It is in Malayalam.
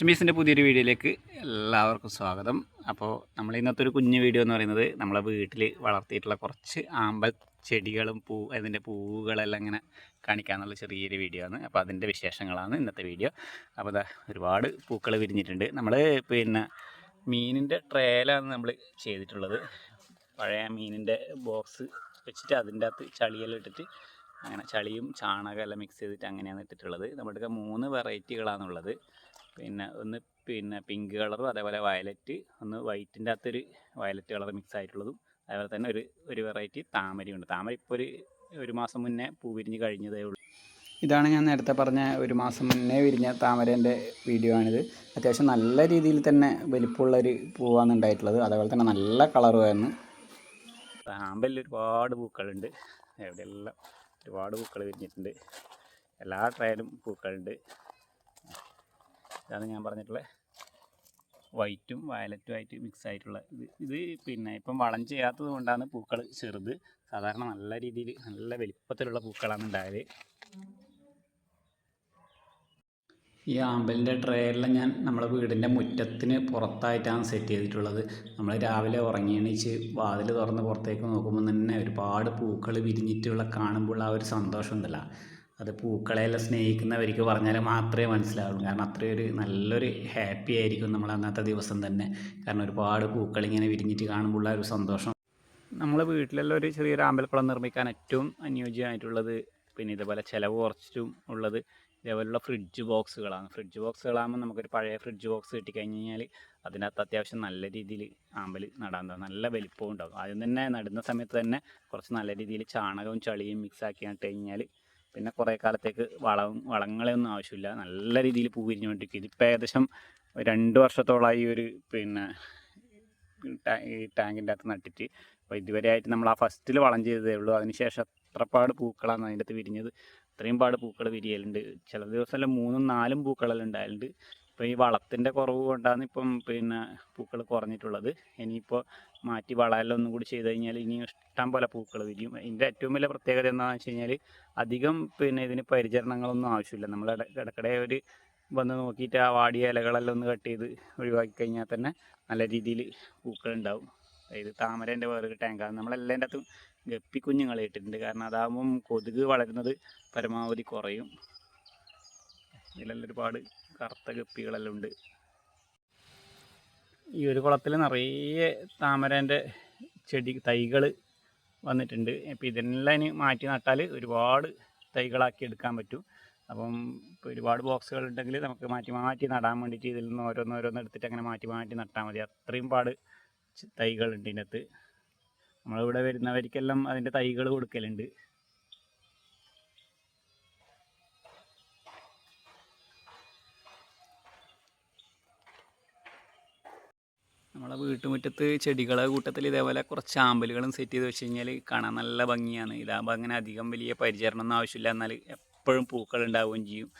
സമീസിന്റെ പുതിയൊരു വീഡിയോയിലേക്ക് എല്ലാവർക്കും സ്വാഗതം. അപ്പോൾ നമ്മൾ ഇന്നത്തെ ഒരു കുഞ്ഞു വീഡിയോ എന്ന് പറയുന്നത് നമ്മളെ വീട്ടിൽ വളർത്തിയിട്ടുള്ള കുറച്ച് ആമ്പൽ ചെടികളും പൂ അതിന്റെ പൂവുകളെല്ലാം ഇങ്ങനെ കാണിക്കാമെന്നുള്ള ചെറിയൊരു വീഡിയോ ആണ്. അപ്പോൾ അതിന്റെ വിശേഷങ്ങളാണ് ഇന്നത്തെ വീഡിയോ. അപ്പോൾ ഇതാ ഒരുപാട് പൂക്കൾ വിരിഞ്ഞിട്ടുണ്ട്. നമ്മൾ പിന്നെ മീനിന്റെ ട്രേലാണ് നമ്മൾ ചെയ്തിട്ടുള്ളത്. പഴയ മീനിന്റെ ബോക്സ് വെച്ചിട്ട് അതിന്റെ അകത്ത് ചളിയെല്ലാം ഇട്ടിട്ട് അങ്ങനെ ചളിയും ചാണകമെല്ലാം മിക്സ് ചെയ്തിട്ട് അങ്ങനെയാണ് ഇട്ടിട്ടുള്ളത്. നമ്മുടെ മൂന്ന് വെറൈറ്റികളാണുള്ളത് പിന്നെ ഒന്ന് പിന്നെ പിങ്ക് കളറും അതേപോലെ വയലറ്റ് ഒന്ന് വൈറ്റിന്റെ അകത്തൊരു വയലറ്റ് കളർ മിക്സ് ആയിട്ടുള്ളതും അതേപോലെ തന്നെ ഒരു ഒരു വെറൈറ്റി താമരയുണ്ട് താമര ഇപ്പോൾ ഒരു ഒരു മാസം മുന്നേ പൂ വിരിഞ്ഞ് കഴിഞ്ഞതേ ഉള്ളൂ. ഇതാണ് ഞാൻ നേരത്തെ പറഞ്ഞ ഒരു മാസം മുന്നേ വിരിഞ്ഞ താമരേന്റെ വീഡിയോ ആണിത്. അത്യാവശ്യം നല്ല രീതിയിൽ തന്നെ വലിപ്പമുള്ളൊരു പൂവാണ് ഉണ്ടായിട്ടുള്ളത്. അതേപോലെ തന്നെ നല്ല കളറുമായിരുന്നു ആമ്പലിൽ ഒരുപാട് പൂക്കളുണ്ട്. എവിടെയെല്ലാം ഒരുപാട് പൂക്കൾ വിരിഞ്ഞിട്ടുണ്ട്. എല്ലാ ട്രയലും പൂക്കളുണ്ട്. ഇതാണ് ഞാൻ പറഞ്ഞിട്ടുള്ള. വൈറ്റും വയലറ്റും ആയിട്ട് മിക്സ് ആയിട്ടുള്ള ഇത്. ഇത് പിന്നെ ഇപ്പം വളം ചെയ്യാത്തത് കൊണ്ടാണ് പൂക്കൾ ചെറുത്. സാധാരണ നല്ല രീതിയിൽ നല്ല വലിപ്പത്തിലുള്ള പൂക്കളാണ് ഉണ്ടായത്. ഈ ആമ്പലിന്റെ ട്രെയെല്ലാം ഞാൻ നമ്മളെ വീടിന്റെ മുറ്റത്തിന് പുറത്തായിട്ടാണ് സെറ്റ് ചെയ്തിട്ടുള്ളത്. നമ്മൾ രാവിലെ ഉറങ്ങി എണീച്ച് വാതിൽ തുറന്ന് പുറത്തേക്ക് നോക്കുമ്പോൾ തന്നെ ഒരുപാട് പൂക്കൾ വിരിഞ്ഞിട്ടുള്ള കാണുമ്പോൾ ആ ഒരു സന്തോഷം ഉണ്ടല്ലോ അത് പൂക്കളെയെല്ലാം സ്നേഹിക്കുന്നവർക്ക് പറഞ്ഞാൽ മാത്രമേ മനസ്സിലാവുള്ളൂ. കാരണം അത്രയൊരു നല്ലൊരു ഹാപ്പി ആയിരിക്കും നമ്മൾ അന്നത്തെ ദിവസം തന്നെ. കാരണം ഒരുപാട് പൂക്കൾ ഇങ്ങനെ വിരിഞ്ഞിട്ട് കാണുമ്പോൾ ഉള്ള ഒരു സന്തോഷം. നമ്മൾ വീട്ടിലെല്ലാം ഒരു ചെറിയൊരു ആമ്പൽക്കുളം നിർമ്മിക്കാൻ ഏറ്റവും അനുയോജ്യമായിട്ടുള്ളത് പിന്നെ ഇതുപോലെ ചിലവ് കുറച്ചും ഉള്ളത് ഇതേപോലുള്ള ഫ്രിഡ്ജ് ബോക്സുകളാണ് ഫ്രിഡ്ജ് ബോക്സുകളാകുമ്പോൾ നമുക്കൊരു പഴയ ഫ്രിഡ്ജ് ബോക്സ് കിട്ടിക്കഴിഞ്ഞ് കഴിഞ്ഞാൽ അതിനകത്ത് അത്യാവശ്യം നല്ല രീതിയിൽ ആമ്പൽ നടാൻ തോന്നും. നല്ല വലിപ്പവും ഉണ്ടാകും. ആദ്യം തന്നെ നടുന്ന സമയത്ത് തന്നെ കുറച്ച് നല്ല രീതിയിൽ ചാണകവും ചളിയും മിക്സ് ആക്കി നട്ട് കഴിഞ്ഞാൽ പിന്നെ കുറേ കാലത്തേക്ക് വളവും വളങ്ങളെയൊന്നും ആവശ്യമില്ല. നല്ല രീതിയിൽ പൂ വിരിഞ്ഞുകൊണ്ടിരിക്കും ഇതിപ്പോൾ ഏകദേശം രണ്ട് വർഷത്തോളമായി ഒരു പിന്നെ ഈ ടാങ്കിന്റെ അകത്ത് നട്ടിട്ട്. അപ്പോൾ ഇതുവരെ ആയിട്ട് നമ്മൾ ആ ഫസ്റ്റിൽ വളം ചെയ്തതേ ഉള്ളൂ. അതിനുശേഷം അത്രപ്പാട് പൂക്കളാണ് അതിന്റെ അകത്ത് വിരിഞ്ഞത്. അത്രയും പാട് പൂക്കൾ വിരിയലുണ്ട്. ചില ദിവസമെല്ലാം മൂന്നും നാലും പൂക്കളെല്ലാം ഉണ്ടായാലുണ്ട്. ഇപ്പോൾ ഈ വളത്തിന്റെ കുറവ് കൊണ്ടാണ് ഇപ്പം പിന്നെ പൂക്കൾ കുറഞ്ഞിട്ടുള്ളത്. ഇനിയിപ്പോൾ മാറ്റി വളരെല്ലാം കൂടി ചെയ്ത് കഴിഞ്ഞാൽ ഇനി ഇഷ്ടം പോലെ പൂക്കൾ വിരിയും. ഇതിന്റെ ഏറ്റവും വലിയ പ്രത്യേകത എന്താണെന്ന് വെച്ച് കഴിഞ്ഞാൽ അധികം പിന്നെ ഇതിന് പരിചരണങ്ങളൊന്നും ആവശ്യമില്ല. നമ്മൾ ഇട- ഇടയ്ക്കിടെ ഒരു വന്ന് നോക്കിയിട്ട് ആ വാടിയ ഇലകളെല്ലാം ഒന്ന് കട്ട് ചെയ്ത് ഒഴിവാക്കി കഴിഞ്ഞാൽ തന്നെ നല്ല രീതിയിൽ പൂക്കൾ ഉണ്ടാവും. അതായത് താമരേന്റെ വേറൊരു ടാങ്കാണ്. നമ്മളെല്ലാം അകത്തും ഗപ്പി കുഞ്ഞുങ്ങളെ ഇട്ടിട്ടുണ്ട്. കാരണം അതാകുമ്പം കൊതുക് വളരുന്നത് പരമാവധി കുറയും. ഇതിലെല്ലാം ഒരുപാട് കറുത്ത ഗപ്പികളെല്ലാം ഉണ്ട്. ഈ ഒരു കുളത്തിൽ നിറയെ താമരേന്റെ ചെടി തൈകൾ വന്നിട്ടുണ്ട്. അപ്പോൾ ഇതെല്ലാം ഇനി മാറ്റി നട്ടാൽ ഒരുപാട് തൈകളാക്കി എടുക്കാൻ പറ്റും. അപ്പം ഒരുപാട് ബോക്സുകൾ ഉണ്ടെങ്കിൽ നമുക്ക് മാറ്റി മാറ്റി നടാൻ വേണ്ടിയിട്ട് ഇതിൽ നിന്ന് ഓരോന്നോരോന്ന് എടുത്തിട്ട് അങ്ങനെ മാറ്റി മാറ്റി നട്ടാൽ മതി. അത്രയും പാട് തൈകളുണ്ട് ഇതിനകത്ത്. നമ്മളിവിടെ വരുന്നവർക്കെല്ലാം അതിന്റെ തൈകൾ കൊടുക്കലുണ്ട്. നമ്മളെ വീട്ടുമുറ്റത്ത് ചെടികളെ കൂട്ടത്തിൽ ഇതേപോലെ കുറച്ച് ആമ്പലുകളും സെറ്റ് ചെയ്ത് വെച്ച് കഴിഞ്ഞാൽ കാണാൻ നല്ല ഭംഗിയാണ്. ഇതാകുമ്പോൾ അങ്ങനെ അധികം വലിയ പരിചരണം ഒന്നും ആവശ്യമില്ല. എന്നാൽ എപ്പോഴും പൂക്കൾ ഉണ്ടാവുകയും ചെയ്യും.